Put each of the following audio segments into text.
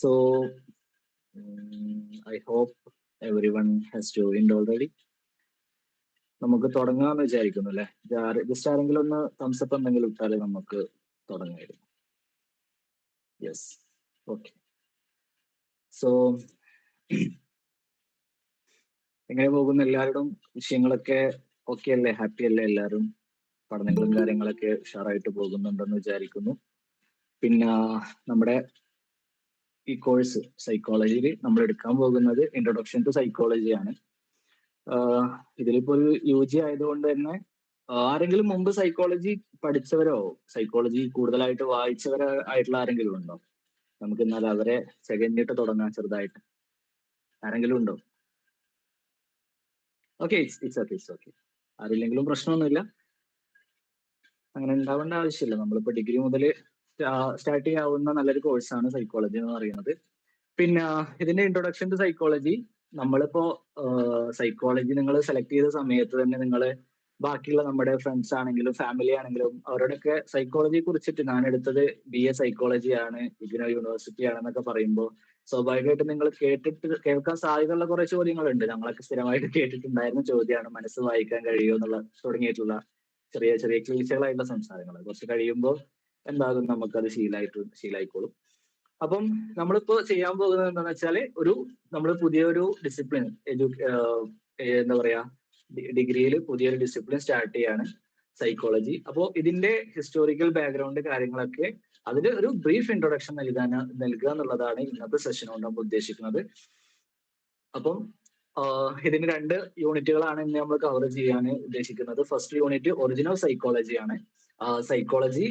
So um, I hope everyone has joined already. നമുക്ക് തുടങ്ങാന്ന് വിചാരിക്കുന്നു അല്ലെ? ജസ്റ്റ് ആരെങ്കിലും ഒന്ന് തംസപ്പ് എന്തെങ്കിലും ഇട്ടാൽ നമുക്ക് തുടങ്ങായിരുന്നു യെസ് ഓക്കെ സോ എങ്ങനെ പോകുന്നു? എല്ലാവരുടെയും വിഷയങ്ങളൊക്കെ ഓക്കെ അല്ലേ? ഹാപ്പി അല്ലേ എല്ലാവരും? പഠനങ്ങളും കാര്യങ്ങളൊക്കെ ഉഷാറായിട്ട് പോകുന്നുണ്ടെന്ന് വിചാരിക്കുന്നു. പിന്നെ നമ്മുടെ ഈ കോഴ്സ് സൈക്കോളജിയിൽ നമ്മൾ എടുക്കാൻ പോകുന്നത് ഇൻട്രൊഡക്ഷൻ ടു സൈക്കോളജി ആണ്. ഇതിലിപ്പോ ഒരു യു ജി ആയതുകൊണ്ട് തന്നെ ആരെങ്കിലും മുമ്പ് സൈക്കോളജി പഠിച്ചവരോ സൈക്കോളജി കൂടുതലായിട്ട് വായിച്ചവരോ ആയിട്ടുള്ള ആരെങ്കിലും ഉണ്ടോ? നമുക്ക് എന്നാൽ അവരെ സെക്കൻഡിട്ട് തുടങ്ങാം ചെറുതായിട്ട്. ആരെങ്കിലും ഉണ്ടോ? Okay it's okay it's okay ആരില്ലെങ്കിലും പ്രശ്നമൊന്നുമില്ല. അങ്ങനെ ഉണ്ടാവേണ്ട ആവശ്യമില്ല. നമ്മളിപ്പോ ഡിഗ്രി മുതൽ സ്റ്റാർട്ട് ചെയ്യാവുന്ന നല്ലൊരു കോഴ്സാണ് സൈക്കോളജി എന്ന് പറയുന്നത്. പിന്നെ ഇതിന്റെ ഇൻട്രൊഡക്ഷൻ ടു സൈക്കോളജി നമ്മളിപ്പോ സൈക്കോളജി നിങ്ങൾ സെലക്ട് ചെയ്ത സമയത്ത് തന്നെ നിങ്ങൾ ബാക്കിയുള്ള നമ്മുടെ ഫ്രണ്ട്സ് ആണെങ്കിലും ഫാമിലി ആണെങ്കിലും അവരോടൊക്കെ സൈക്കോളജിയെ കുറിച്ചിട്ട് ഞാൻ എടുത്തത് ബി എ സൈക്കോളജി ആണ് ഇഗ്നോ യൂണിവേഴ്സിറ്റി ആണെന്നൊക്കെ പറയുമ്പോൾ സ്വാഭാവികമായിട്ടും നിങ്ങൾ കേട്ടിട്ട് കേൾക്കാൻ സാധ്യതയുള്ള കുറെ ചോദ്യങ്ങളുണ്ട്. ഞങ്ങളൊക്കെ സ്ഥിരമായിട്ട് കേട്ടിട്ടുണ്ടായിരുന്ന ചോദ്യമാണ് മനസ്സ് വായിക്കാൻ കഴിയുമോ എന്നുള്ള തുടങ്ങിയിട്ടുള്ള ചെറിയ ചെറിയ ക്ലീശകളായിട്ടുള്ള സംസാരങ്ങൾ. കുറച്ച് കഴിയുമ്പോൾ എന്താകും നമുക്കത് ശീലായിട്ട് ശീലായിക്കോളും. അപ്പം നമ്മളിപ്പോ ചെയ്യാൻ പോകുന്നത് എന്താണെന്ന് വെച്ചാൽ ഒരു നമ്മൾ പുതിയൊരു ഡിസിപ്ലിൻ എഡ്യൂ എന്താ പറയാ ഡിഗ്രിയിൽ പുതിയൊരു ഡിസിപ്ലിൻ സ്റ്റാർട്ട് ചെയ്യാണ് സൈക്കോളജി അപ്പോൾ ഇതിന്റെ ഹിസ്റ്റോറിക്കൽ ബാക്ക്ഗ്രൗണ്ട് കാര്യങ്ങളൊക്കെ അതിന് ഒരു ബ്രീഫ് ഇൻട്രൊഡക്ഷൻ നൽകാൻ നൽകുക എന്നുള്ളതാണ് ഇന്നത്തെ സെഷൻ കൊണ്ട് നമ്മൾ ഉദ്ദേശിക്കുന്നത്. അപ്പം ഇതിന് രണ്ട് യൂണിറ്റുകളാണ് ഇന്ന് നമ്മൾ കവർ ചെയ്യാൻ ഉദ്ദേശിക്കുന്നത്. ഫസ്റ്റ് യൂണിറ്റ് ഒറിജിനൽ സൈക്കോളജിയാണ് സൈക്കോളജി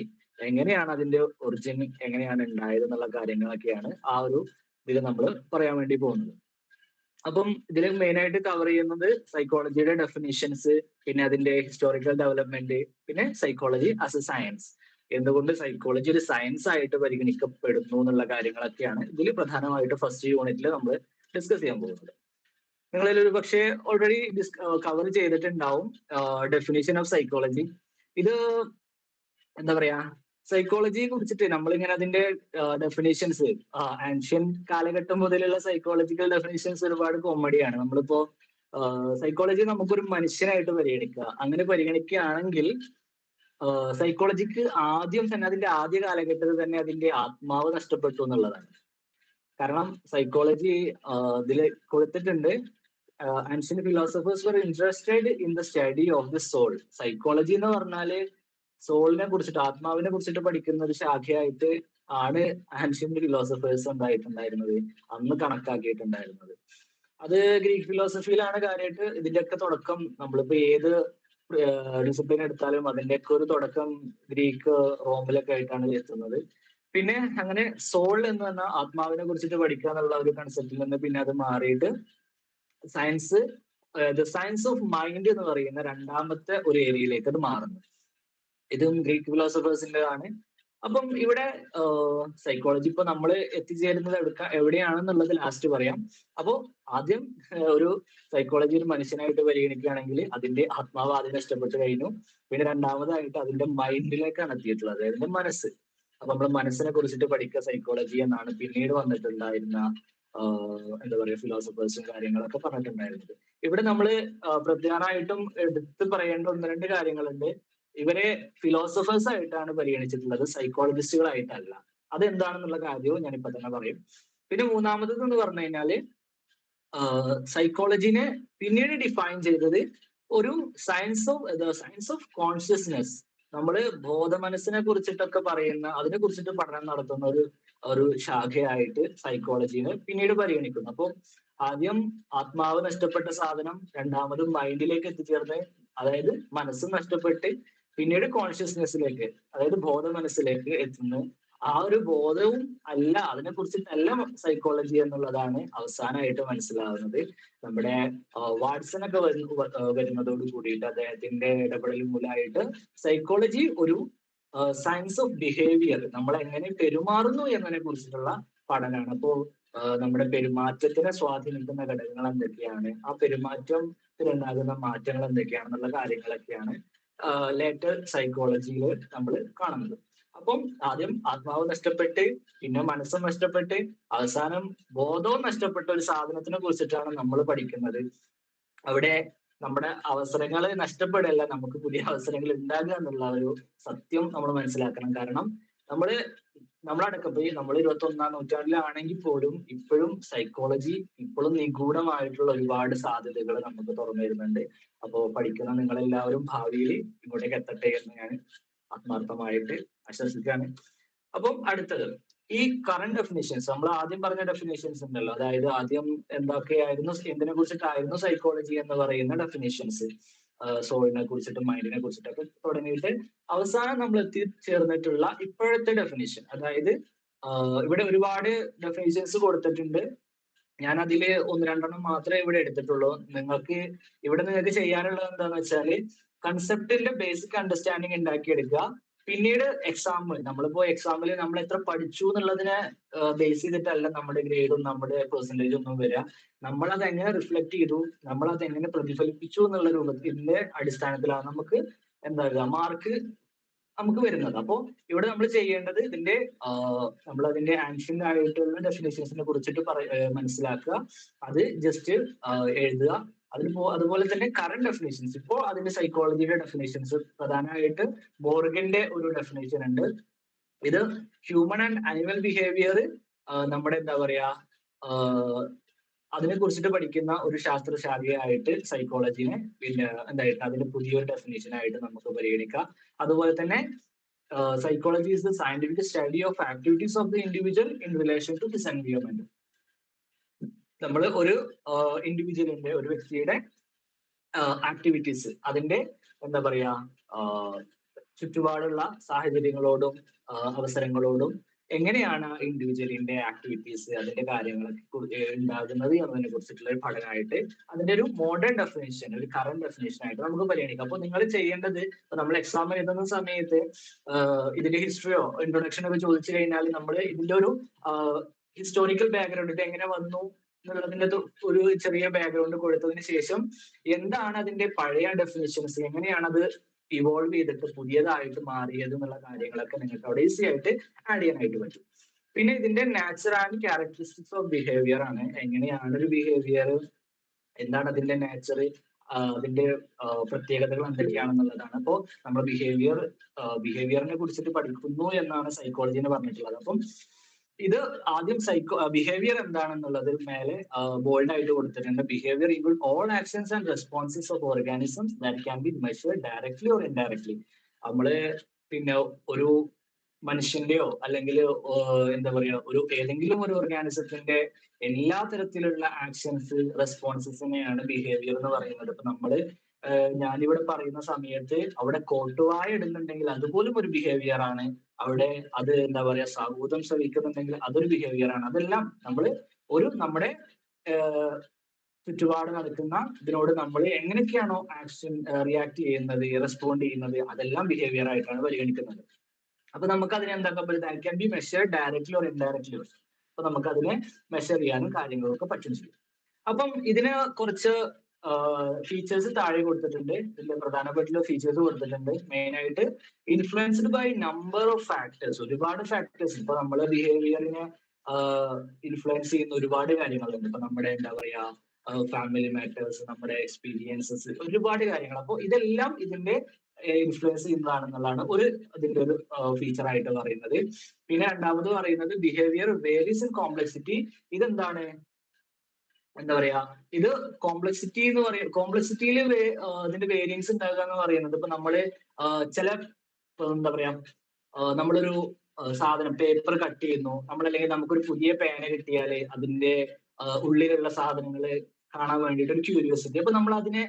എങ്ങനെയാണ് അതിന്റെ ഒറിജിൻ എങ്ങനെയാണ് ഉണ്ടായത് എന്നുള്ള കാര്യങ്ങളൊക്കെയാണ് ആ ഒരു ഇതിൽ നമ്മൾ പറയാൻ വേണ്ടി പോകുന്നത്. അപ്പം ഇതിൽ മെയിൻ ആയിട്ട് കവർ ചെയ്യുന്നത് സൈക്കോളജിയുടെ ഡെഫിനിഷൻസ് പിന്നെ അതിന്റെ ഹിസ്റ്റോറിക്കൽ ഡെവലപ്മെന്റ് പിന്നെ സൈക്കോളജി ആസ് എ സയൻസ് എന്തുകൊണ്ട് സൈക്കോളജി ഒരു സയൻസ് ആയിട്ട് പരിഗണിക്കപ്പെടുന്നു എന്നുള്ള കാര്യങ്ങളൊക്കെയാണ് ഇതിൽ പ്രധാനമായിട്ട് ഫസ്റ്റ് യൂണിറ്റിൽ നമ്മൾ ഡിസ്കസ് ചെയ്യാൻ പോകുന്നത്. നിങ്ങളിൽ ഒരു പക്ഷേ ഓൾറെഡി കവർ ചെയ്തിട്ടുണ്ടാവും ഡെഫിനിഷൻ ഓഫ് സൈക്കോളജി ഇത് എന്താ പറയാ സൈക്കോളജിയെ കുറിച്ചിട്ട് നമ്മളിങ്ങനെ അതിന്റെ ഡെഫിനേഷൻസ് ആൻഷ്യൻ കാലഘട്ടം മുതലുള്ള സൈക്കോളജിക്കൽ ഡെഫിനേഷൻസ് ഒരുപാട് കോമഡിയാണ് നമ്മളിപ്പോ സൈക്കോളജി നമുക്കൊരു മനുഷ്യനായിട്ട് പരിഗണിക്കുക. അങ്ങനെ പരിഗണിക്കുകയാണെങ്കിൽ സൈക്കോളജിക്ക് ആദ്യം തന്നെ അതിന്റെ ആദ്യ കാലഘട്ടത്തിൽ തന്നെ അതിന്റെ ആത്മാവ് നഷ്ടപ്പെട്ടു എന്നുള്ളതാണ്. കാരണം സൈക്കോളജി ഇതിൽ കൊടുത്തിട്ടുണ്ട്. Ancient philosophers were interested in the study of the soul psychology എന്ന് പറഞ്ഞാൽ സോളിനെ കുറിച്ചിട്ട് ആത്മാവിനെ കുറിച്ചിട്ട് പഠിക്കുന്ന ഒരു ശാഖയായിട്ട് ആണ് ആൻഷ്യൻ ഫിലോസഫേഴ്സ് ഉണ്ടായിട്ടുണ്ടായിരുന്നത് അന്ന് കണക്കാക്കിയിട്ടുണ്ടായിരുന്നത്. അത് ഗ്രീക്ക് ഫിലോസഫിയിലാണ് കാര്യമായിട്ട് ഇതിന്റെയൊക്കെ തുടക്കം നമ്മളിപ്പോ ഏത് ഡിസിപ്ലിൻ എടുത്താലും അതിന്റെയൊക്കെ ഒരു തുടക്കം ഗ്രീക്ക് റോമിലൊക്കെ ആയിട്ടാണ് എത്തുന്നത്. പിന്നെ അങ്ങനെ സോൾ എന്ന് പറഞ്ഞാൽ ആത്മാവിനെ കുറിച്ചിട്ട് പഠിക്കുക എന്നുള്ള ഒരു കൺസെപ്റ്റിൽ നിന്ന് പിന്നെ അത് മാറിയിട്ട് science the science of mind എന്ന് പറയുന്ന രണ്ടാമത്തെ ഒരു ഏരിയയിലേക്ക് അത് മാറുന്നു. ഇതും ഗ്രീക്ക് ഫിലോസഫേഴ്സിന്റെ ആണ്. അപ്പം ഇവിടെ സൈക്കോളജി ഇപ്പൊ നമ്മൾ എത്തിച്ചേരുന്നത് എടുക്ക എവിടെയാണെന്നുള്ളത് ലാസ്റ്റ് പറയാം. അപ്പോ ആദ്യം ഒരു സൈക്കോളജി ഒരു മനുഷ്യനായിട്ട് പരിഗണിക്കുകയാണെങ്കിൽ അതിന്റെ ആത്മാവ് ആദ്യം നഷ്ടപ്പെട്ട് കഴിഞ്ഞു. പിന്നെ രണ്ടാമതായിട്ട് അതിന്റെ മൈൻഡിലേക്കാണ് എത്തിയിട്ടുള്ളത് അതായത് അതിന്റെ മനസ്സ്. അപ്പൊ നമ്മൾ മനസ്സിനെ കുറിച്ചിട്ട് പഠിക്കുക സൈക്കോളജി എന്നാണ് പിന്നീട് വന്നിട്ടുണ്ടായിരുന്ന എന്താ പറയുക ഫിലോസഫേഴ്സും കാര്യങ്ങളൊക്കെ പറഞ്ഞിട്ടുണ്ടായിരുന്നത്. ഇവിടെ നമ്മൾ പ്രധാനമായിട്ടും എടുത്തു പറയേണ്ട ഒന്ന് രണ്ട് കാര്യങ്ങളുണ്ട്. ഇവരെ ഫിലോസഫേഴ്സ് ആയിട്ടാണ് പരിഗണിച്ചിട്ടുള്ളത് സൈക്കോളജിസ്റ്റുകളായിട്ടല്ല അതെന്താണെന്നുള്ള കാര്യവും ഞാൻ ഇപ്പൊ തന്നെ പറയും. പിന്നെ മൂന്നാമത്തത് എന്ന് പറഞ്ഞു കഴിഞ്ഞാൽ സൈക്കോളജിനെ പിന്നീട് ഡിഫൈൻ ചെയ്തത് ഒരു science of science of consciousness നമ്മൾ ബോധമനസ്സിനെ കുറിച്ചിട്ടൊക്കെ പറയുന്ന അതിനെ കുറിച്ചിട്ട് പഠനം നടത്തുന്ന ഒരു ഒരു ശാഖയായിട്ട് സൈക്കോളജിനെ പിന്നീട് പരിഗണിക്കുന്നു. അപ്പം ആദ്യം ആത്മാവ് നഷ്ടപ്പെട്ട സാധനം രണ്ടാമത് മൈൻഡിലേക്ക് എത്തിച്ചേർന്ന് അതായത് മനസ്സ് നഷ്ടപ്പെട്ട് പിന്നീട് കോൺഷ്യസ്നെസ്സിലേക്ക് അതായത് ബോധ മനസ്സിലേക്ക് എത്തുന്നു. ആ ഒരു ബോധവും അല്ല അതിനെ നല്ല സൈക്കോളജി എന്നുള്ളതാണ് അവസാനമായിട്ട് മനസ്സിലാവുന്നത്. നമ്മുടെ വാട്സൺ ഒക്കെ വരുന്നതോട് കൂടിയിട്ട് അദ്ദേഹത്തിന്റെ ഇടപെടൽ മൂലമായിട്ട് സൈക്കോളജി ഒരു സയൻസ് ഓഫ് ബിഹേവിയർ നമ്മൾ എങ്ങനെ പെരുമാറുന്നു എന്നതിനെ കുറിച്ചിട്ടുള്ള പഠനമാണ് അപ്പോൾ നമ്മുടെ പെരുമാറ്റത്തിനെ സ്വാധീനിക്കുന്ന ഘടകങ്ങൾ എന്തൊക്കെയാണ്? ആ പെരുമാറ്റത്തിലുണ്ടാകുന്ന മാറ്റങ്ങൾ എന്തൊക്കെയാണെന്നുള്ള കാര്യങ്ങളൊക്കെയാണ് ലേറ്റർ സൈക്കോളജിയിൽ നമ്മൾ കാണുന്നത്. അപ്പം ആദ്യം ആത്മാവ് നഷ്ടപ്പെട്ട് പിന്നെ മനസ്സും നഷ്ടപ്പെട്ട് അവസാനം ബോധവും നഷ്ടപ്പെട്ട ഒരു സാധനത്തിനെ കുറിച്ചിട്ടാണ് നമ്മൾ പഠിക്കുന്നത്. അവിടെ നമ്മുടെ അവസരങ്ങൾ നഷ്ടപ്പെടല്ല നമുക്ക് പുതിയ അവസരങ്ങൾ ഉണ്ടാകുക എന്നുള്ള ഒരു സത്യം നമ്മൾ മനസ്സിലാക്കണം. കാരണം നമ്മൾ നമ്മളടക്കം പോയി നമ്മൾ ഇരുപത്തി ഒന്നാം നൂറ്റാണ്ടിലാണെങ്കിൽ പോലും ഇപ്പോഴും സൈക്കോളജി ഇപ്പോഴും നിഗൂഢമായിട്ടുള്ള ഒരുപാട് സാധ്യതകൾ നമുക്ക് തുറന്നു വരുന്നുണ്ട് അപ്പോ പഠിക്കുന്ന നിങ്ങൾ എല്ലാവരും ഭാവിയിൽ ഇങ്ങോട്ടേക്ക് എത്തട്ടെ എന്ന് ഞാൻ ആത്മാർത്ഥമായിട്ട് ആശ്വസിക്കുകയാണ്. അപ്പം അടുത്തത് ഈ കറണ്ട് ഡെഫിനേഷൻസ് നമ്മൾ ആദ്യം പറഞ്ഞ ഡെഫിനേഷൻസ് ഉണ്ടല്ലോ. അതായത് ആദ്യം എന്തൊക്കെയായിരുന്നു എന്തിനെ കുറിച്ചിട്ടായിരുന്നു സൈക്കോളജി എന്ന് പറയുന്ന ഡെഫിനേഷൻസ് സോളിനെ കുറിച്ചിട്ടും മൈൻഡിനെ കുറിച്ചിട്ടൊക്കെ തുടങ്ങിയിട്ട് അവസാനം നമ്മൾ എത്തിച്ചേർന്നിട്ടുള്ള ഇപ്പോഴത്തെ ഡെഫിനേഷൻ അതായത് ഇവിടെ ഒരുപാട് ഡെഫിനേഷൻസ് കൊടുത്തിട്ടുണ്ട്. ഞാൻ അതിൽ ഒന്ന് രണ്ടെണ്ണം മാത്രമേ ഇവിടെ എടുത്തിട്ടുള്ളൂ. നിങ്ങൾക്ക് ഇവിടെ നിങ്ങൾക്ക് ചെയ്യാനുള്ളത് എന്താന്ന് വെച്ചാൽ കൺസെപ്റ്റിന്റെ ബേസിക് അണ്ടർസ്റ്റാൻഡിങ് ഉണ്ടാക്കിയെടുക്കുക. പിന്നീട് എക്സാം നമ്മളിപ്പോ എക്സാമിൽ നമ്മൾ എത്ര പഠിച്ചു എന്നുള്ളതിനെ ബേസ് ചെയ്തിട്ടല്ല നമ്മുടെ ഗ്രേഡും നമ്മുടെ പെർസെന്റേജും ഒന്നും വരിക. നമ്മൾ അത് എങ്ങനെ റിഫ്ലക്ട് ചെയ്തു നമ്മൾ അത് എങ്ങനെ പ്രതിഫലിപ്പിച്ചു എന്നുള്ള രൂപത്തിന്റെ അടിസ്ഥാനത്തിലാണ് നമുക്ക് എന്താ മാർക്ക് നമുക്ക് വരുന്നത്. അപ്പോ ഇവിടെ നമ്മൾ ചെയ്യേണ്ടത് ഇതിന്റെ നമ്മൾ അതിന്റെ ആൻഷ്യന്റ് ആയിട്ടുള്ള ഡെഫിനേഷൻസിനെ കുറിച്ചിട്ട് മനസ്സിലാക്കുക. അത് ജസ്റ്റ് എഴുതുക. അതിന് അതുപോലെ തന്നെ കറന്റ് ഡെഫിനേഷൻസ് ഇപ്പോ അതിന്റെ സൈക്കോളജിയുടെ ഡെഫിനേഷൻസ് പ്രധാനമായിട്ട് ബോർഗിന്റെ ഒരു ഡെഫിനേഷൻ ഉണ്ട്. ഇത് ഹ്യൂമൻ ആൻഡ് അനിമൽ ബിഹേവിയർ നമ്മുടെ എന്താ പറയാ അതിനെ കുറിച്ചിട്ട് പഠിക്കുന്ന ഒരു ശാസ്ത്രശാഖയായിട്ട് സൈക്കോളജിനെ പിന്നെ എന്തായിട്ട് അതിന്റെ പുതിയൊരു ഡെഫിനേഷൻ ആയിട്ട് നമുക്ക് പരിഗണിക്കാം. അതുപോലെ തന്നെ psychology is the scientific study of activities of the individual in relation to this environment നമ്മൾ ഒരു ഇൻഡിവിജ്വലിന്റെ ഒരു വ്യക്തിയുടെ ആക്ടിവിറ്റീസ് അതിന്റെ എന്താ പറയാ ചുറ്റുപാടുള്ള സാഹചര്യങ്ങളോടും അവസരങ്ങളോടും എങ്ങനെയാണ് ഇൻഡിവിജ്വലിന്റെ ആക്ടിവിറ്റീസ് അതിന്റെ കാര്യങ്ങളൊക്കെ ഉണ്ടാകുന്നത് എന്നതിനെ കുറിച്ചിട്ടുള്ള ഒരു പഠനമായിട്ട് അതിന്റെ ഒരു മോഡേൺ ഡെഫിനേഷൻ ഒരു കറന്റ് ഡെഫിനേഷൻ ആയിട്ട് നമുക്ക് പരിഗണിക്കാം. അപ്പൊ നിങ്ങൾ ചെയ്യേണ്ടത് നമ്മൾ എക്സാം എഴുതുന്ന സമയത്ത് ഇതിന്റെ ഹിസ്റ്ററിയോ ഇൻട്രൊഡക്ഷൻ ഒക്കെ ചോദിച്ചു കഴിഞ്ഞാൽ നമ്മൾ ഇതിന്റെ ഒരു ഹിസ്റ്റോറിക്കൽ ബാക്ക്ഗ്രൗണ്ട് ഇത് എങ്ങനെ വന്നു എന്നുള്ളതിന്റെ ഒരു ചെറിയ ബാക്ക്ഗ്രൗണ്ട് കൊടുത്തതിന് ശേഷം എന്താണ് അതിന്റെ പഴയ ഡെഫിനേഷൻസ് എങ്ങനെയാണ് അത് ഇവോൾവ് ചെയ്തിട്ട് പുതിയതായിട്ട് മാറിയത് എന്നുള്ള കാര്യങ്ങളൊക്കെ നിങ്ങൾക്ക് അവിടെ ഈസി ആയിട്ട് ആഡ് ചെയ്യാനായിട്ട് പറ്റും. പിന്നെ ഇതിന്റെ natural and characteristics of behaviour ആണ്. എങ്ങനെയാണ് ഒരു ബിഹേവിയർ എന്താണ് അതിന്റെ നാച്ചർ അതിന്റെ പ്രത്യേകതകൾ എന്തൊക്കെയാണെന്നുള്ളതാണ്. അപ്പോൾ നമ്മൾ ബിഹേവിയർ ബിഹേവിയറിനെ കുറിച്ചിട്ട് പഠിക്കുന്നു എന്നാണ് സൈക്കോളജിന്ന് പറഞ്ഞിട്ടുള്ളത്. അപ്പം ഇത് ആദ്യം സൈക്കോ ബിഹേവിയർ എന്താണെന്നുള്ളതിൽ മേലെ ബോൾഡ് ആയിട്ട് കൊടുത്തിട്ടുണ്ട്. Behaviour include all actions and responses of organisms that can be measured directly or indirectly നമ്മൾ പിന്നെ ഒരു മനുഷ്യന്റെയോ അല്ലെങ്കിൽ എന്താ പറയാ ഒരു ഏതെങ്കിലും ഒരു ഓർഗാനിസത്തിന്റെ എല്ലാ തരത്തിലുള്ള ആക്ഷൻസ് റെസ്പോൺസസിനെയാണ് ബിഹേവിയർ എന്ന് പറയുന്നത്. ഇപ്പൊ നമ്മൾ ഞാനിവിടെ പറയുന്ന സമയത്ത് അവിടെ കോട്ടുവായ ഇടുന്നുണ്ടെങ്കിൽ അതുപോലും ഒരു ബിഹേവിയർ ആണ്. അവിടെ അത് എന്താ പറയാ സൗഹൃദം ശ്രവിക്കുന്നുണ്ടെങ്കിൽ അതൊരു ബിഹേവിയർ ആണ്. അതെല്ലാം നമ്മൾ ഒരു നമ്മുടെ ചുറ്റുപാട് നടക്കുന്ന ഇതിനോട് നമ്മൾ എങ്ങനെയൊക്കെയാണോ ആക്ഷൻ റിയാക്ട് ചെയ്യുന്നത് റെസ്പോണ്ട് ചെയ്യുന്നത് അതെല്ലാം ബിഹേവിയർ ആയിട്ടാണ് പരിഗണിക്കുന്നത്. അപ്പൊ നമുക്ക് അതിനെ എന്താക്കാൻ പറ്റും? That can be measure directly or indirectly അപ്പൊ നമുക്ക് അതിനെ മെഷർ ചെയ്യാനും കാര്യങ്ങളൊക്കെ പറ്റും. ചെയ്യും അപ്പം ഇതിനെ കുറച്ച് ഫീച്ചേഴ്സ് താഴെ കൊടുത്തിട്ടുണ്ട്. ഇതിന്റെ പ്രധാനപ്പെട്ടുള്ള ഫീച്ചേഴ്സ് കൊടുത്തിട്ടുണ്ട്. മെയിൻ ആയിട്ട് influenced by number of factors ഒരുപാട് ഫാക്ടേഴ്സ് ഇപ്പൊ നമ്മളെ ബിഹേവിയറിനെ ഇൻഫ്ലുവൻസ് ചെയ്യുന്ന ഒരുപാട് കാര്യങ്ങളുണ്ട്. ഇപ്പൊ നമ്മുടെ എന്താ പറയാ ഫാമിലി മാറ്റേഴ്സ് നമ്മുടെ എക്സ്പീരിയൻസസ് ഒരുപാട് കാര്യങ്ങൾ. അപ്പോൾ ഇതെല്ലാം ഇതിന്റെ ഇൻഫ്ലുവൻസ് ചെയ്യുന്നതാണെന്നുള്ളതാണ് ഒരു ഇതിന്റെ ഒരു ഫീച്ചർ ആയിട്ട് പറയുന്നത്. പിന്നെ രണ്ടാമത് പറയുന്നത് ബിഹേവിയർ വേരീസ് ഇൻ കോംപ്ലക്സിറ്റി ഇതെന്താണ്? എന്താ പറയാ ഇത് കോംപ്ലക്സിറ്റി എന്ന് പറയ കോംപ്ലക്സിറ്റിയിൽ ഇതിന്റെ വേരിയൻസ് ഉണ്ടാകുക എന്ന് പറയുന്നത് ഇപ്പൊ നമ്മൾ ചില എന്താ പറയാ നമ്മളൊരു സാധനം പേപ്പർ കട്ട് ചെയ്യുന്നു. നമ്മളല്ലെങ്കിൽ നമുക്കൊരു പുതിയ പേന കിട്ടിയാൽ അതിന്റെ ഉള്ളിലുള്ള സാധനങ്ങൾ കാണാൻ വേണ്ടിയിട്ട് ഒരു ക്യൂരിയോസിറ്റി അപ്പൊ നമ്മൾ അതിനെ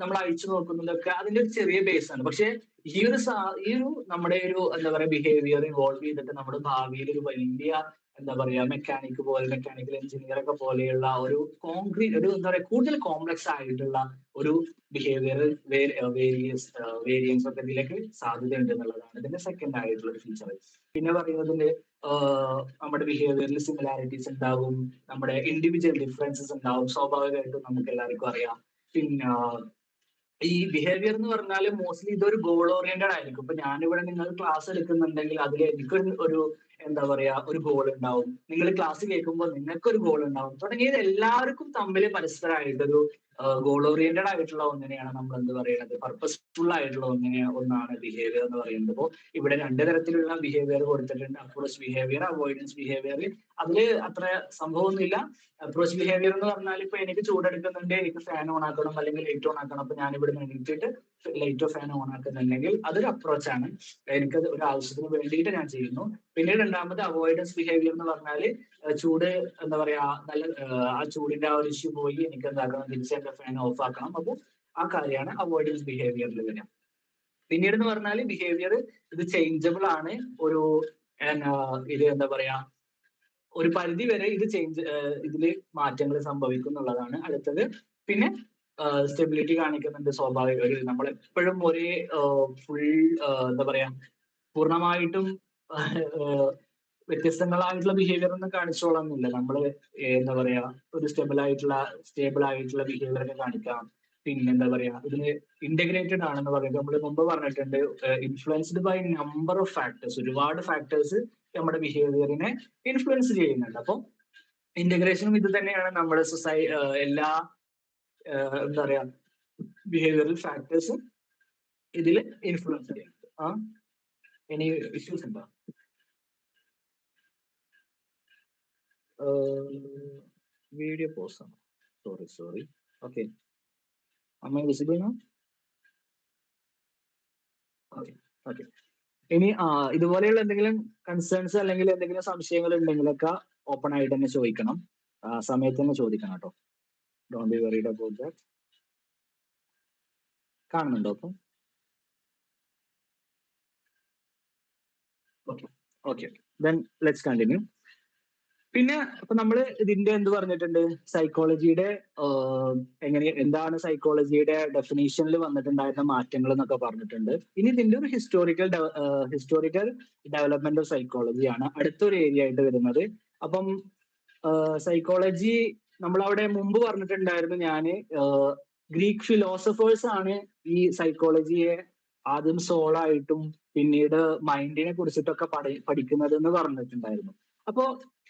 നമ്മൾ അഴിച്ചു നോക്കുന്നതൊക്കെ അതിന്റെ ഒരു ചെറിയ ബേസ് ആണ്. പക്ഷെ ഈ ഒരു ഈ ഒരു നമ്മുടെ ഒരു എന്താ പറയാ ബിഹേവിയർ ഇൻവോൾവ് ചെയ്തിട്ട് നമ്മുടെ ഭാവിയിൽ ഒരു വലിയ എന്താ പറയാ മെക്കാനിക് പോലെ മെക്കാനിക്കൽ എഞ്ചിനീയർ ഒക്കെ പോലെയുള്ള ഒരു കോൺക്രീറ്റ് ഒരു എന്താ പറയാ കൂടുതൽ കോംപ്ലക്സ് ആയിട്ടുള്ള ഒരു ബിഹേവിയർ വേരിയസ് വേരിയൻസ് ഒക്കെ ഇതിലേക്ക് സാധ്യത ഉണ്ട് എന്നുള്ളതാണ് ഇതിന്റെ സെക്കൻഡ് ആയിട്ടുള്ള ഒരു ഫീച്ചർ പിന്നെ പറയുന്നതിന്റെ നമ്മുടെ ബിഹേവിയറിൽ സിമിലാരിറ്റീസ് ഉണ്ടാവും നമ്മുടെ ഇൻഡിവിജ്വൽ ഡിഫറൻസസ് ഉണ്ടാവും. സ്വാഭാവികമായിട്ടും നമുക്ക് എല്ലാവർക്കും അറിയാം. പിന്നെ ഈ ബിഹേവിയർ എന്ന് പറഞ്ഞാൽ മോസ്റ്റ്ലി ഇതൊരു ഗോൾ ഓറിയന്റഡ് ആയിരിക്കും. ഇപ്പൊ ഞാനിവിടെ നിങ്ങൾ ക്ലാസ് എടുക്കുന്നുണ്ടെങ്കിൽ അതിൽ എനിക്കൊരു ഒരു എന്താ പറയാ ഒരു ഗോൾ ഉണ്ടാവും. നിങ്ങൾ ക്ലാസ് കേൾക്കുമ്പോൾ നിങ്ങൾക്ക് ഒരു ഗോൾ ഉണ്ടാവും. തുടങ്ങിയത് എല്ലാവർക്കും തമ്മിൽ പരസ്പരമായിട്ടൊരു ഗോൾ ഓറിയന്റഡ് ആയിട്ടുള്ള ഒന്നിനെയാണ് നമ്മൾ എന്ത് പറയുന്നത് പർപ്പസ്ഫുൾ ആയിട്ടുള്ള ഒന്നിനെ ഒന്നാണ് ബിഹേവിയർ എന്ന് പറയുന്നത്. അപ്പോൾ ഇവിടെ രണ്ട് തരത്തിലുള്ള ബിഹേവിയർ കൊടുത്തിട്ടുണ്ട്. അപ്രോച്ച് ബിഹേവിയർ അവോയ്ഡൻസ് ബിഹേവിയർ അതിൽ അത്ര സംഭവമൊന്നുമില്ല. അപ്രോച്ച് ബിഹേവിയർ എന്ന് പറഞ്ഞാൽ ഇപ്പൊ എനിക്ക് ചൂടെടുക്കുന്നുണ്ട് എനിക്ക് ഫാൻ ഓൺ ആക്കണം അല്ലെങ്കിൽ ലൈറ്റ് ഓൺ ആക്കണം. അപ്പൊ ഞാൻ ഇവിടെ എണീറ്റിട്ട് ലൈറ്റോ ഫാൻ ഓൺ ആക്കുന്നുണ്ടെങ്കിൽ അതൊരു അപ്രോച്ച് ആണ്. എനിക്ക് ഒരു ആവശ്യത്തിന് വേണ്ടിയിട്ട് ഞാൻ ചെയ്യുന്നു. പിന്നീട് രണ്ടാമത് അവോയ്ഡൻസ് ബിഹേവിയർ എന്ന് പറഞ്ഞാൽ ചൂട് എന്താ പറയാ നല്ല ആ ചൂടിന്റെ ആ ഒരു ഇഷ്യൂ പോയി എനിക്ക് എന്താക്കണം തിരിച്ച് എന്റെ ഫാൻ ഓഫ് ആക്കണം. അപ്പോൾ ആ കാര്യമാണ് അവോയ്ഡൻസ് ബിഹേവിയറിൽ വരിക. പിന്നീട് എന്ന് പറഞ്ഞാൽ ബിഹേവിയർ ഇത് ചേഞ്ചബിൾ ആണ്. ഒരു ഇത് എന്താ പറയാ ഒരു പരിധി വരെ ഇത് ചേഞ്ച് ഇതിൽ മാറ്റങ്ങൾ സംഭവിക്കും എന്നുള്ളതാണ് അടുത്തത്. പിന്നെ സ്റ്റെബിലിറ്റി കാണിക്കുന്നുണ്ട് സ്വാഭാവിക ഒരു നമ്മളെപ്പോഴും ഒരേ ഫുൾ എന്താ പറയാ പൂർണമായിട്ടും വ്യത്യസ്തങ്ങളായിട്ടുള്ള ബിഹേവിയർ ഒന്നും കാണിച്ചോളന്നില്ല. നമ്മൾ എന്താ പറയാ ഒരു സ്റ്റെബിൾ ആയിട്ടുള്ള സ്റ്റേബിൾ ആയിട്ടുള്ള ബിഹേവിയർ ഒക്കെ കാണിക്കാം. പിന്നെ എന്താ പറയാ ഇതിന് ഇന്റഗ്രേറ്റഡ് ആണെന്ന് പറയുന്നത് നമ്മൾ മുമ്പ് പറഞ്ഞിട്ടുണ്ട് influenced by number of factors ഒരുപാട് ഫാക്ടേഴ്സ് നമ്മുടെ ബിഹേവിയറിനെ ഇൻഫ്ലുവൻസ് ചെയ്യുന്നുണ്ട്. അപ്പം ഇന്റഗ്രേഷനും ഇത് തന്നെയാണ് നമ്മുടെ സൊസൈ എല്ലാ എന്താ പറയാ ബിഹേവിയറൽ ഫാക്ടേഴ്സും ഇതിൽ ഇൻഫ്ലുവൻസ് ചെയ്യുന്നുണ്ട്. ആ? ഇനി ഇഷ്യൂസ് ഉണ്ടോ? വീഡിയോ പോസ് ആണ്. സോറി സോറി ഓക്കെ അമ്മ വിസിബിൾ നോ ഓക്കെ ഓക്കെ ഇനി ഇതുപോലെയുള്ള എന്തെങ്കിലും കൺസേൺസ് അല്ലെങ്കിൽ എന്തെങ്കിലും സംശയങ്ങൾ ഉണ്ടെങ്കിലൊക്കെ ഓപ്പൺ ആയിട്ട് തന്നെ ചോദിക്കണം. സമയത്ത് തന്നെ ചോദിക്കണം കേട്ടോ. Don't be worried about that കാണുന്നുണ്ടോ അപ്പം? Okay okay then let's continue പിന്നെ ഇപ്പൊ നമ്മൾ ഇതിന്റെ എന്ത് പറഞ്ഞിട്ടുണ്ട്? സൈക്കോളജിയുടെ എങ്ങനെ എന്താണ് സൈക്കോളജിയുടെ ഡെഫിനേഷനിൽ വന്നിട്ടുണ്ടായിരുന്ന മാറ്റങ്ങൾ എന്നൊക്കെ പറഞ്ഞിട്ടുണ്ട്. ഇനി ഇതിന്റെ ഒരു ഹിസ്റ്റോറിക്കൽ ഹിസ്റ്റോറിക്കൽ ഡെവലപ്മെന്റ് ഓഫ് സൈക്കോളജിയാണ് അടുത്തൊരു ഏരിയ ആയിട്ട് വരുന്നത്. അപ്പം സൈക്കോളജി നമ്മൾ അവിടെ മുമ്പ് പറഞ്ഞിട്ടുണ്ടായിരുന്നു ഞാൻ ഗ്രീക്ക് ഫിലോസഫേഴ്സ് ആണ് ഈ സൈക്കോളജിയെ ആദ്യം സോളായിട്ടും പിന്നീട് മൈൻഡിനെ കുറിച്ചിട്ടൊക്കെ പഠിക്കുന്നത് എന്ന് പറഞ്ഞിട്ടുണ്ടായിരുന്നു. അപ്പോ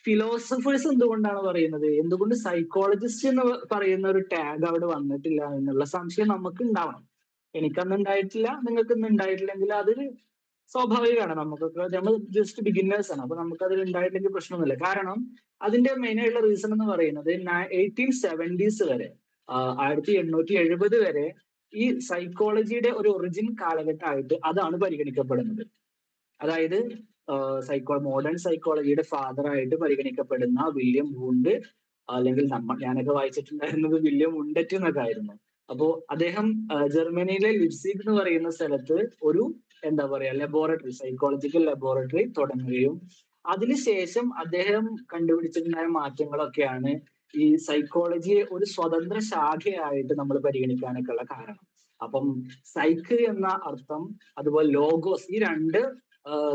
ഫിലോസഫേഴ്സ് എന്തുകൊണ്ടാണ് പറയുന്നത്? എന്തുകൊണ്ട് സൈക്കോളജിസ്റ്റ് എന്ന് പറയുന്ന ഒരു ടാഗ് അവിടെ വന്നിട്ടില്ല എന്നുള്ള സംശയം നമുക്ക് ഉണ്ടാവണം എനിക്കന്ന് ഉണ്ടായിട്ടില്ല നിങ്ങൾക്ക് ഇന്ന് ഉണ്ടായിട്ടില്ലെങ്കിൽ അതൊരു സ്വാഭാവികമാണ്. നമുക്കൊക്കെ നമ്മൾ ജസ്റ്റ് ബിഗിന്നേഴ്സ് ആണ്. അപ്പൊ നമുക്ക് അതിൽ ഉണ്ടായിട്ടില്ലെങ്കിൽ പ്രശ്നമൊന്നുമില്ല. കാരണം അതിന്റെ മെയിൻ ആയിട്ടുള്ള റീസൺ എന്ന് പറയുന്നത് എയ്റ്റീൻ സെവന്റീസ് വരെ ആയിരത്തി എണ്ണൂറ്റി എഴുപത് വരെ ഈ സൈക്കോളജിയുടെ ഒരു ഒറിജിൻ കാലഘട്ടമായിട്ട് അതാണ് പരിഗണിക്കപ്പെടുന്നത്. അതായത് സൈക്കോ മോഡേൺ സൈക്കോളജിയുടെ ഫാദർ ആയിട്ട് പരിഗണിക്കപ്പെടുന്ന വില്യം വൂണ്ട് അല്ലെങ്കിൽ നമ്മൾ ഞാനൊക്കെ വായിച്ചിട്ടുണ്ടായിരുന്നത് വില്യം ഉണ്ടറ്റ് എന്നൊക്കെ ആയിരുന്നു അപ്പോ അദ്ദേഹം ജർമ്മനിയിലെ ലിപ്സിക് എന്ന് പറയുന്ന സ്ഥലത്ത് ഒരു എന്താ പറയാ ലബോറട്ടറി സൈക്കോളജിക്കൽ ലബോറട്ടറി തുടങ്ങുകയും അതിനുശേഷം അദ്ദേഹം കണ്ടുപിടിച്ചിട്ടുണ്ടായ മാറ്റങ്ങളൊക്കെയാണ് ഈ സൈക്കോളജിയെ ഒരു സ്വതന്ത്ര ശാഖയായിട്ട് നമ്മൾ പരിഗണിക്കാനൊക്കെ ഉള്ള കാരണം. അപ്പം സൈക്ക് എന്ന അർത്ഥം അതുപോലെ ലോഗോസ് ഈ രണ്ട്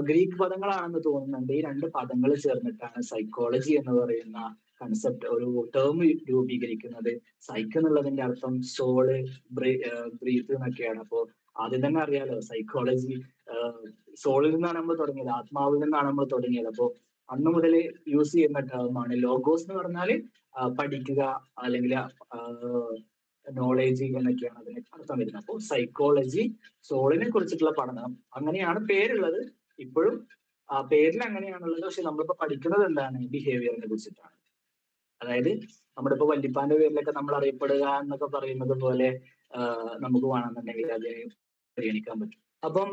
ഗ്രീക്ക് പദങ്ങളാണെന്ന് തോന്നുന്നുണ്ട്. ഈ രണ്ട് പദങ്ങൾ ചേർന്നിട്ടാണ് സൈക്കോളജി എന്ന് പറയുന്ന കൺസെപ്റ്റ് ഒരു ടേം രൂപീകരിക്കുന്നത്. സൈക്ക് എന്നുള്ളതിന്റെ അർത്ഥം സോൾ ബ്രീത്ത് എന്നൊക്കെയാണ്. അപ്പോൾ ആദ്യം തന്നെ അറിയാലോ സൈക്കോളജി സോളിൽ നിന്നാണ് നമ്മൾ തുടങ്ങിയത്. ആത്മാവിൽ നിന്നാണ് നമ്മൾ തുടങ്ങിയത്. അപ്പോൾ അന്ന് മുതൽ യൂസ് ചെയ്യുന്ന ടേമാണ് ലോഗോസ് എന്ന് പറഞ്ഞാൽ പഠിക്കുക അല്ലെങ്കിൽ നോളേജ് എന്നൊക്കെയാണ് അതിന് അർത്ഥം വരുന്നത്. അപ്പോൾ സൈക്കോളജി സോളിനെ കുറിച്ചിട്ടുള്ള പഠനം. അങ്ങനെയാണ് പേരുള്ളത്. ഇപ്പോഴും പേരിൽ അങ്ങനെയാണുള്ളത്. പക്ഷെ നമ്മളിപ്പോ പഠിക്കുന്നത് എന്താണ്? ബിഹേവിയറിനെ കുറിച്ചിട്ടാണ്. അതായത് നമ്മുടെ ഇപ്പൊ വല്യപ്പാന്റെ പേരിലൊക്കെ നമ്മൾ അറിയപ്പെടുക എന്നൊക്കെ പറയുന്നത് പോലെ നമുക്ക് വേണമെന്നുണ്ടെങ്കിൽ അതിനെ പരിഗണിക്കാൻ പറ്റും. അപ്പം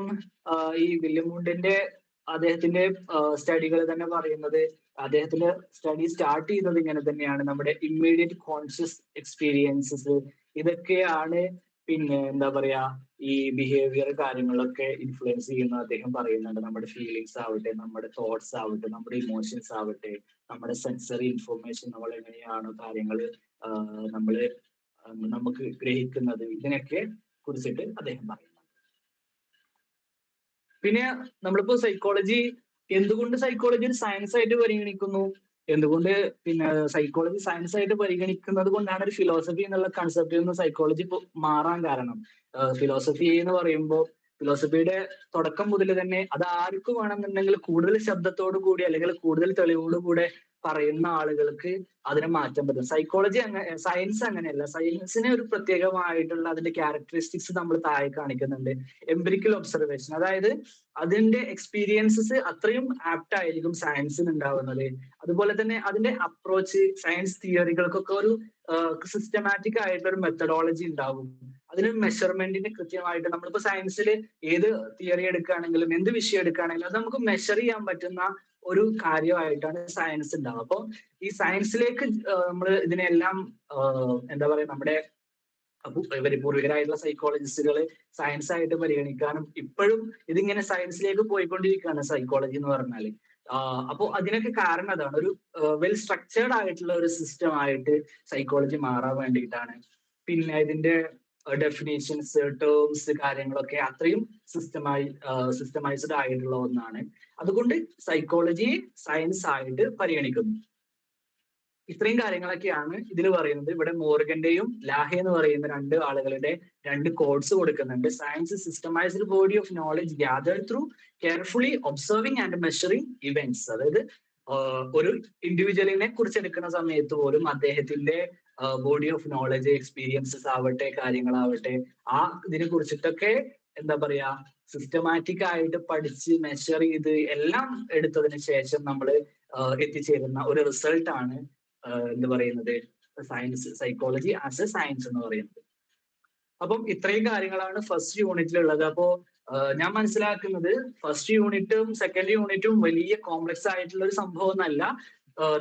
ഈ വില്യം മുണ്ടിന്റെ അദ്ദേഹത്തിന്റെ സ്റ്റഡികൾ തന്നെ പറയുന്നത് അദ്ദേഹത്തിന്റെ സ്റ്റഡി സ്റ്റാർട്ട് ചെയ്തത് ഇങ്ങനെ തന്നെയാണ്. നമ്മുടെ ഇമ്മീഡിയറ്റ് കോൺഷ്യസ് എക്സ്പീരിയൻസസ് ഇതൊക്കെയാണ് പിന്നെ എന്താ പറയാ ഈ ബിഹേവിയർ കാര്യങ്ങളൊക്കെ ഇൻഫ്ലുവൻസ് ചെയ്യുന്ന അദ്ദേഹം പറയുന്നുണ്ട്. നമ്മുടെ ഫീലിങ്സ് ആവട്ടെ നമ്മുടെ തോട്ട്സ് ആവട്ടെ നമ്മുടെ ഇമോഷൻസ് ആവട്ടെ നമ്മുടെ സെൻസറി ഇൻഫർമേഷൻ നമ്മൾ എങ്ങനെയാണ് കാര്യങ്ങൾ നമ്മൾ നമുക്ക് ഗ്രഹിക്കുന്നത്. ഇതിനൊക്കെ കുറിച്ചിട്ട് അദ്ദേഹം പറയുന്നുണ്ട്. പിന്നെ നമ്മളിപ്പോ സൈക്കോളജി എന്തുകൊണ്ട് സൈക്കോളജി ഒരു സയൻസ് ആയിട്ട് പരിഗണിക്കുന്നു? എന്തുകൊണ്ട് പിന്നെ സൈക്കോളജി സയൻസ് ആയിട്ട് പരിഗണിക്കുന്നത് കൊണ്ടാണ് ഒരു ഫിലോസഫി എന്നുള്ള കൺസെപ്റ്റിൽ നിന്ന് സൈക്കോളജി മാറാൻ കാരണം. ഫിലോസഫി എന്ന് പറയുമ്പോൾ ഫിലോസഫിയുടെ തുടക്കം മുതൽ തന്നെ അത് ആർക്ക് വേണമെന്നുണ്ടെങ്കിൽ കൂടുതൽ ശബ്ദത്തോടു കൂടി അല്ലെങ്കിൽ കൂടുതൽ തെളിവോടു കൂടെ പറയുന്ന ആളുകൾക്ക് അതിനെ മാറ്റാൻ പറ്റും സൈക്കോളജി അങ്ങനെ സയൻസ് അങ്ങനെയല്ല. സയൻസിന് ഒരു പ്രത്യേകമായിട്ടുള്ള അതിന്റെ ക്യാരക്ടറിസ്റ്റിക്സ് നമ്മൾ താഴെ കാണിക്കുന്നുണ്ട്. എംപിരിക്കൽ ഒബ്സർവേഷൻ അതായത് അതിന്റെ എക്സ്പീരിയൻസസ് അത്രയും ആപ്റ്റ് ആയിരിക്കും സയൻസിന് ഉണ്ടാവുന്നത്. അതുപോലെ തന്നെ അതിന്റെ അപ്രോച്ച് സയൻസ് തിയറികൾക്കൊക്കെ ഒരു സിസ്റ്റമാറ്റിക് ആയിട്ടുള്ള ഒരു മെത്തഡോളജി ഉണ്ടാവും. അതിന് മെഷർമെന്റിന് കൃത്യമായിട്ട് നമ്മളിപ്പോ സയൻസിൽ ഏത് തിയറി എടുക്കുകയാണെങ്കിലും എന്ത് വിഷയം എടുക്കുകയാണെങ്കിലും അത് നമുക്ക് മെഷർ ചെയ്യാൻ പറ്റുന്ന ഒരു കാര്യമായിട്ടാണ് സയൻസ് ഉണ്ടാവുക അപ്പോൾ ഈ സയൻസിലേക്ക് നമ്മൾ ഇതിനെല്ലാം എന്താ പറയാ നമ്മുടെ പൂർവികരായിട്ടുള്ള സൈക്കോളജിസ്റ്റുകൾ സയൻസ് ആയിട്ട് പരിഗണിക്കാനും ഇപ്പോഴും ഇതിങ്ങനെ സയൻസിലേക്ക് പോയിക്കൊണ്ടിരിക്കുകയാണ് സൈക്കോളജി എന്ന് പറഞ്ഞാൽ അപ്പോൾ അതിനൊക്കെ കാരണം അതാണ്. ഒരു വെൽ സ്ട്രക്ചേർഡ് ആയിട്ടുള്ള ഒരു സിസ്റ്റം ആയിട്ട് സൈക്കോളജി മാറാൻ വേണ്ടിയിട്ടാണ്. പിന്നെ ഇതിന്റെ ഡെഫിനേഷൻസ് ടേംസ് കാര്യങ്ങളൊക്കെ അത്രയും സിസ്റ്റമായി സിസ്റ്റമൈസ്ഡ് ആയിട്ടുള്ള ഒന്നാണ്. അതുകൊണ്ട് സൈക്കോളജി സയൻസ് ആയിട്ട് പരിഗണിക്കുന്നു. ഇത്രയും കാര്യങ്ങളൊക്കെയാണ് ഇതിൽ പറയുന്നത്. ഇവിടെ മോർഗന്റെയും ലാഹെ എന്ന് പറയുന്ന രണ്ട് ആളുകളുടെ രണ്ട് കോഡ്സ് കൊടുക്കുന്നുണ്ട്. Science systematized body of knowledge gather through carefully observing and measuring events അതായത് ഒരു ഇൻഡിവിജ്വലിനെ കുറിച്ച് എടുക്കുന്ന സമയത്ത് പോലും അദ്ദേഹത്തിന്റെ ബോഡി ഓഫ് നോളജ് എക്സ്പീരിയൻസസ് ആവട്ടെ കാര്യങ്ങളാവട്ടെ ആ ഇതിനെ കുറിച്ചിട്ടൊക്കെ എന്താ പറയാ സിസ്റ്റമാറ്റിക് ആയിട്ട് പഠിച്ച് മെഷർ ചെയ്ത് എല്ലാം എടുത്തതിന് ശേഷം നമ്മൾ എത്തിച്ചേരുന്ന ഒരു റിസൾട്ട് ആണ് എന്ത് പറയുന്നത് science psychology as a science എന്ന് പറയുന്നത്. അപ്പം ഇത്രയും കാര്യങ്ങളാണ് ഫസ്റ്റ് യൂണിറ്റിൽ ഉള്ളത് അപ്പോ ഞാൻ മനസ്സിലാക്കുന്നത് ഫസ്റ്റ് യൂണിറ്റും സെക്കൻഡ് യൂണിറ്റും വലിയ കോംപ്ലക്സ് ആയിട്ടുള്ള ഒരു സംഭവം എന്നല്ല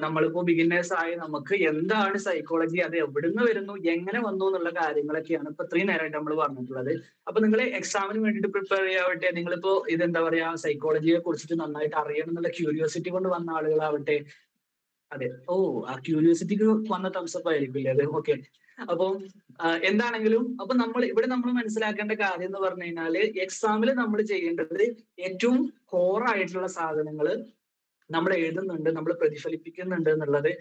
നമ്മളിപ്പോ ബിഗിനേഴ്സ് ആയി നമുക്ക് എന്താണ് സൈക്കോളജി അത് എവിടുന്ന് വരുന്നു എങ്ങനെ വന്നു എന്നുള്ള കാര്യങ്ങളൊക്കെയാണ് ഇപ്പൊ ഇത്രയും നേരമായിട്ട് നമ്മൾ പറഞ്ഞിട്ടുള്ളത്. അപ്പൊ നിങ്ങൾ എക്സാമിന് വേണ്ടിയിട്ട് പ്രിപ്പയർ ചെയ്യാവട്ടെ നിങ്ങളിപ്പോ എന്താ പറയാ സൈക്കോളജിയെ കുറിച്ചിട്ട് നന്നായിട്ട് അറിയണം എന്നുള്ള ക്യൂരിയോസിറ്റി കൊണ്ട് വന്ന ആളുകളാവട്ടെ. അതെ. ഓ ആ ക്യൂരിയോസിറ്റിക്ക് വന്ന തംസപ്പ് ആയിരിക്കില്ലേ അത്? ഓക്കെ. അപ്പം എന്താണെങ്കിലും അപ്പൊ നമ്മൾ ഇവിടെ നമ്മൾ മനസ്സിലാക്കേണ്ട കാര്യം എന്ന് പറഞ്ഞു കഴിഞ്ഞാൽ എക്സാമിൽ നമ്മൾ ചെയ്യേണ്ടത് ഏറ്റവും കോർ ആയിട്ടുള്ള സാധനങ്ങൾ നമ്മൾ എഴുതുന്നുണ്ട് നമ്മൾ പ്രതിഫലിപ്പിക്കുന്നുണ്ട് എന്നുള്ളത്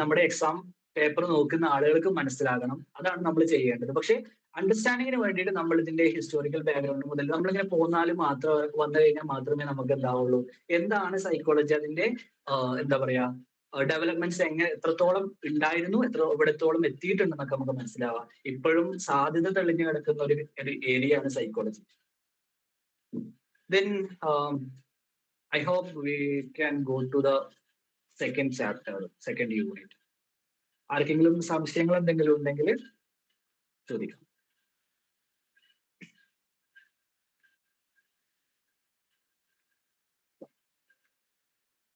നമ്മുടെ എക്സാം പേപ്പർ നോക്കുന്ന ആളുകൾക്ക് മനസ്സിലാകണം. അതാണ് നമ്മൾ ചെയ്യേണ്ടത്. പക്ഷെ അണ്ടർസ്റ്റാൻഡിങ്ങിന് വേണ്ടിയിട്ട് നമ്മൾ ഇതിന്റെ ഹിസ്റ്റോറിക്കൽ ബാക്ക്ഗ്രൗണ്ട് മുതൽ നമ്മളിങ്ങനെ പോന്നാലും മാത്രം വന്നു കഴിഞ്ഞാൽ മാത്രമേ നമുക്ക് എന്താവുള്ളൂ. എന്താണ് സൈക്കോളജി അതിന്റെ എന്താ പറയാ ഡെവലപ്മെന്റ്സ് എങ്ങനെ എത്രത്തോളം ഉണ്ടായിരുന്നു എത്ര എവിടത്തോളം എത്തിയിട്ടുണ്ടെന്നൊക്കെ നമുക്ക് മനസ്സിലാവാം. ഇപ്പോഴും സാധ്യത തെളിഞ്ഞു കിടക്കുന്ന ഒരു ഏരിയ ആണ് psychology then I hope we can go to the second chapter second unit ആർക്കെങ്കിലും സംശയങ്ങൾ എന്തെങ്കിലും ഉണ്ടെങ്കിൽ ചോദിക്കാം.